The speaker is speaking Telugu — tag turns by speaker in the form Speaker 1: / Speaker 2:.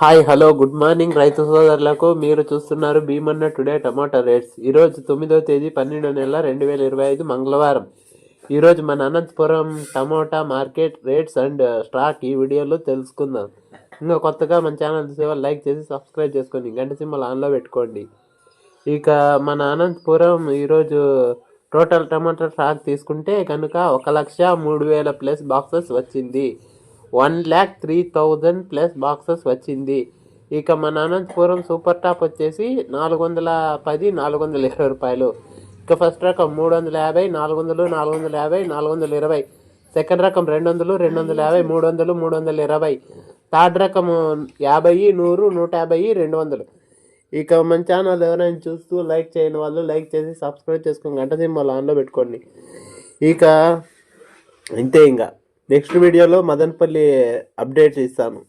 Speaker 1: హాయ్ హలో గుడ్ మార్నింగ్ రైతు సోదరులకు. మీరు చూస్తున్నారు భీమన్న టుడే టమాటా రేట్స్. ఈరోజు తొమ్మిదో తేదీ పన్నెండో నెల రెండు వేల ఇరవై ఐదు మంగళవారం. ఈరోజు మన Anantapuram tomato market rates and stock ఈ వీడియోలో తెలుసుకుందాం. ఇంకా కొత్తగా మన ఛానల్ సేవ లైక్ చేసి సబ్స్క్రైబ్ చేసుకోండి గంట సింబల్ ఆన్లో పెట్టుకోండి. ఇక మన అనంతపురం ఈరోజు టోటల్ టమాటా స్టాక్ తీసుకుంటే కనుక ఒక లక్ష మూడు వేల ప్లస్ బాక్సెస్ వచ్చింది. One lakh three thousand plus boxes వచ్చింది. ఇక మన అనంతపురం సూపర్ టాప్ వచ్చేసి నాలుగు వందల పది నాలుగు వందల ఇరవై రూపాయలు. ఇక ఫస్ట్ రకం మూడు వందల యాభై నాలుగు వందలు నాలుగు వందల యాభై నాలుగు వందల ఇరవై. సెకండ్ రకం రెండు వందలు రెండు వందల యాభై మూడు వందలు మూడు వందల ఇరవై. థర్డ్ రకం యాభై నూరు నూట యాభై రెండు వందలు. ఇక మన ఛానల్ ఎవరైనా చూస్తూ లైక్ చేయని వాళ్ళు లైక్ చేసి సబ్స్క్రైబ్ చేసుకుని గంట సింబల్ ఆన్లో పెట్టుకోండి. ఇక అంతే ఇంకా. నెక్స్ట్ వీడియోలో మదనపల్లి అప్డేట్ ఇస్తాను.